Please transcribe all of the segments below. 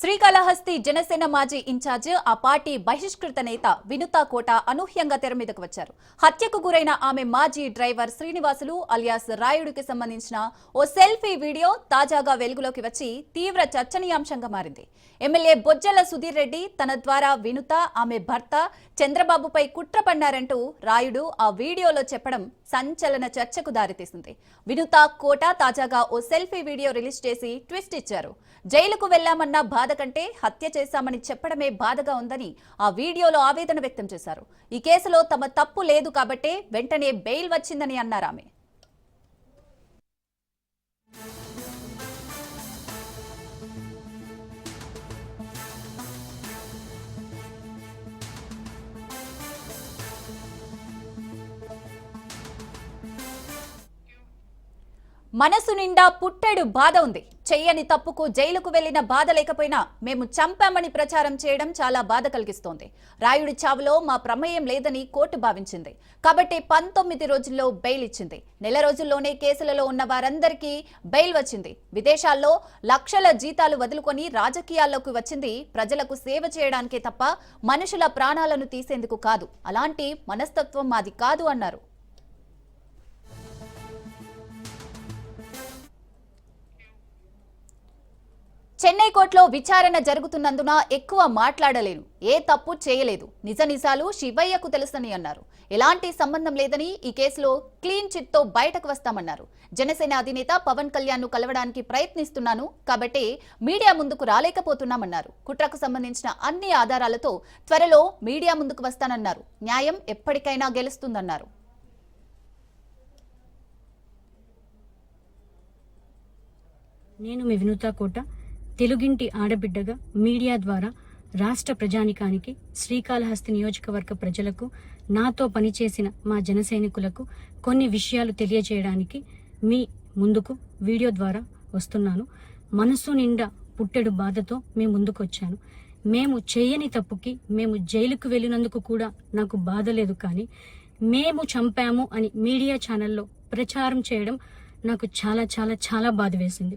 శ్రీకాళహస్తి జనసేన మాజీ ఇన్ఛార్జ్ ఆ పార్టీ బహిష్కృత నేత వినుతా కోట అనూహ్యంగా తెర మీదకు వచ్చారు. హత్యకు గురైన ఆమె మాజీ డ్రైవర్ శ్రీనివాసులు అలియాస్ రాయుడికి సంబంధించిన ఓ సెల్ఫీ వీడియో తాజాగా వెలుగులోకి వచ్చి తీవ్ర చర్చనీయాంశంగా మారింది. ఎమ్మెల్యే బొజ్జల సుధీర్ రెడ్డి తన ద్వారా వినుత ఆమె భర్త చంద్రబాబుపై కుట్ర పన్నారంటూ రాయుడు ఆ వీడియోలో చెప్పడం సంచలన చర్చకు దారితీసింది. వినుత కోట తాజాగా ఓ సెల్ఫీ వీడియో రిలీజ్ చేసి ట్విస్ట్ ఇచ్చారు. జైలుకు వెళ్ళామన్న బాధ కంటే హత్య చేశామని చెప్పడమే బాధగా ఉందని ఆ వీడియోలో ఆవేదన వ్యక్తం చేశారు. ఈ కేసులో తమ తప్పు లేదు కాబట్టే వెంటనే బెయిల్ వచ్చిందని అన్నారు ఆమె. మనసు నిండా పుట్టెడు బాధ ఉంది. చెయ్యని తప్పుకు జైలుకు వెళ్ళిన బాధ లేకపోయినా మేము చంపామని ప్రచారం చేయడం చాలా బాధ కలిగిస్తోంది. రాయుడి చావులో మా ప్రమేయం లేదని కోర్టు భావించింది. కాబట్టి పంతొమ్మిది రోజుల్లో బెయిల్ ఇచ్చింది. నెల రోజుల్లోనే కేసులలో ఉన్న వారందరికీ బెయిల్ వచ్చింది. విదేశాల్లో లక్షల జీతాలు వదులుకొని రాజకీయాల్లోకి వచ్చింది. ప్రజలకు సేవ చేయడానికే తప్ప మనుషుల ప్రాణాలను తీసేందుకు కాదు. అలాంటి మనస్తత్వం మాది కాదు అన్నారు. చెన్నై కోర్టులో విచారణ జరుగుతున్నందున ఎక్కువ మాట్లాడలేను. ఏ తప్పు చేయలేదు. నిజ నిజాలు శివయ్యకు తెలుసని అన్నారు. ఎలాంటి సంబంధం లేదని ఈ కేసులో క్లీన్ చిట్తో బయటకు వస్తామన్నారు. జనసేన అధినేత పవన్ కళ్యాణ్ను కలవడానికి ప్రయత్నిస్తున్నాను కాబట్టి మీడియా ముందుకు రాలేకపోతున్నామన్నారు. కుట్రకు సంబంధించిన అన్ని ఆధారాలతో త్వరలో మీడియా ముందుకు వస్తానన్నారు. న్యాయం ఎప్పటికైనా గెలుస్తుందన్నారు. నేను మీ వినూత కోట. తెలుగింటి ఆడబిడ్డగా మీడియా ద్వారా రాష్ట్ర ప్రజానికానికి శ్రీకాళహస్తి నియోజకవర్గ ప్రజలకు నాతో పనిచేసిన మా జనసైనికులకు కొన్ని విషయాలు తెలియజేయడానికి మీ ముందుకు వీడియో ద్వారా వస్తున్నాను. మనసు నిండా పుట్టెడు బాధతో మీ ముందుకు వచ్చాను మేము చేయని తప్పుకి మేము జైలుకు వెళ్ళినందుకు కూడా నాకు బాధ లేదు కానీ మేము చంపాము అని మీడియా ఛానల్లో ప్రచారం చేయడం నాకు చాలా చాలా చాలా బాధ వేసింది.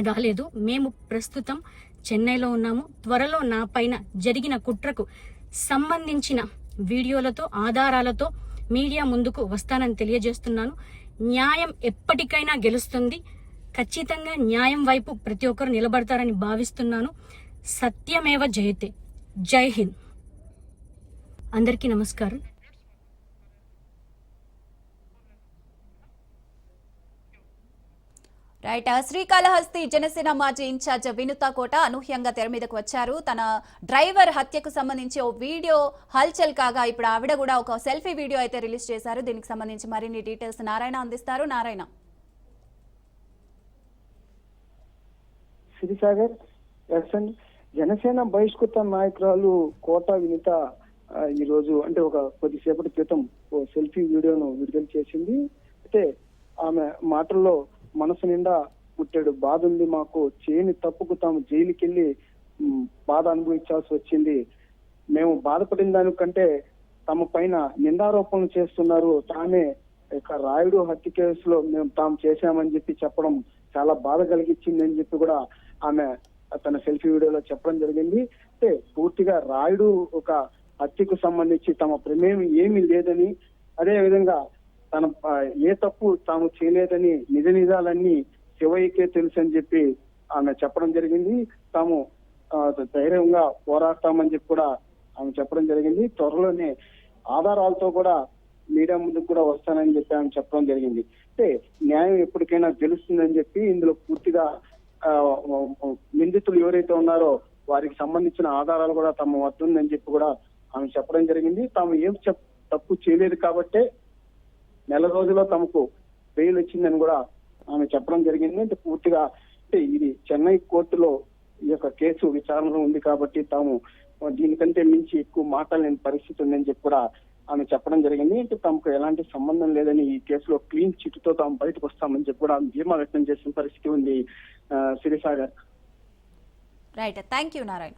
రాలేదు. మేము ప్రస్తుతం చెన్నైలో ఉన్నాము. త్వరలో నా పైన జరిగిన కుట్రకు సంబంధించిన వీడియోలతో ఆధారాలతో మీడియా ముందుకు వస్తానని తెలియజేస్తున్నాను. న్యాయం ఎప్పటికైనా గెలుస్తుంది. ఖచ్చితంగా న్యాయం వైపు ప్రతి ఒక్కరు నిలబడతారని భావిస్తున్నాను. సత్యమేవ జయతే. జై హింద్. అందరికీ నమస్కారం. రైట్ శ్రీకాళహస్తి జనసేన మాజీ ఇన్ఛార్జ్ వినుత కోట అనూహ్యంగా తెర మీదకు వచ్చారు. తన డ్రైవర్ హత్యకు సంబంధించి ఓ వీడియో హల్చల్ కాగా ఇప్పుడు ఆవిడ కూడా ఒక సెల్ఫీ వీడియో అయితే రిలీజ్ చేశారు. దీనికి సంబంధించి మరిన్ని డీటెయిల్స్ నారాయణ అందిస్తారు. నారాయణ. సిరిసాగర్ జనసేన బహిష్కృత నాయకురాలు కోట వినిత ఈ రోజు అంటే ఒక కొద్దిసేపటి క్రితం ఓ సెల్ఫీ వీడియోను విడుదల చేసింది. అయితే ఆమె మాటల్లో మనసు నిండా పుట్టాడు. బాధ ఉంది మాకు. చేయని తప్పుకు తాము జైలుకెళ్ళి బాధ అనుభవించాల్సి వచ్చింది. మేము బాధపడిన దానికంటే తమ పైన నిందారోపణలు చేస్తున్నారు. తామే ఇక రాయుడు హత్య కేసులో మేము తాము చేశామని చెప్పి చెప్పడం చాలా బాధ కలిగించింది అని చెప్పి కూడా ఆమె తన సెల్ఫీ వీడియోలో చెప్పడం జరిగింది. అంటే పూర్తిగా రాయుడు ఒక హత్యకు సంబంధించి తమ ప్రమేయం ఏమీ లేదని అదే విధంగా తన ఏ తప్పు తాము చేయలేదని నిజ నిజాలన్నీ శివయ్యకే తెలుసు అని చెప్పి ఆమె చెప్పడం జరిగింది. తాము ధైర్యంగా పోరాడతామని చెప్పి కూడా ఆమె చెప్పడం జరిగింది. త్వరలోనే ఆధారాలతో కూడా మీడియా ముందుకు కూడా వస్తానని చెప్పి ఆమె చెప్పడం జరిగింది. అంటే న్యాయం ఎప్పటికైనా తెలుస్తుందని చెప్పి ఇందులో పూర్తిగా ఆ, నిందితులు ఎవరైతే ఉన్నారో వారికి సంబంధించిన ఆధారాలు కూడా తమ వద్ద ఉందని చెప్పి కూడా ఆమె చెప్పడం జరిగింది. తాము ఏం చెప్ తప్పు చేయలేదు కాబట్టే నెల రోజుల్లో తమకు బెయిల్ వచ్చిందని కూడా ఆమె చెప్పడం జరిగింది. అంటే పూర్తిగా అంటే ఇది చెన్నై కోర్టులో ఈ యొక్క కేసు విచారణలో ఉంది కాబట్టి తాము దీనికంటే మించి ఎక్కువ మాట్లాడలేని పరిస్థితి ఉందని చెప్పి కూడా ఆమె చెప్పడం జరిగింది. అంటే తమకు ఎలాంటి సంబంధం లేదని ఈ కేసులో క్లీన్ చిట్తో తాము బయటకు వస్తామని చెప్పి కూడా ఆమె ధీమా వ్యక్తం చేసిన పరిస్థితి ఉంది ఆ, శిరీష గారు రైట్ థ్యాంక్ యూ నారాయణ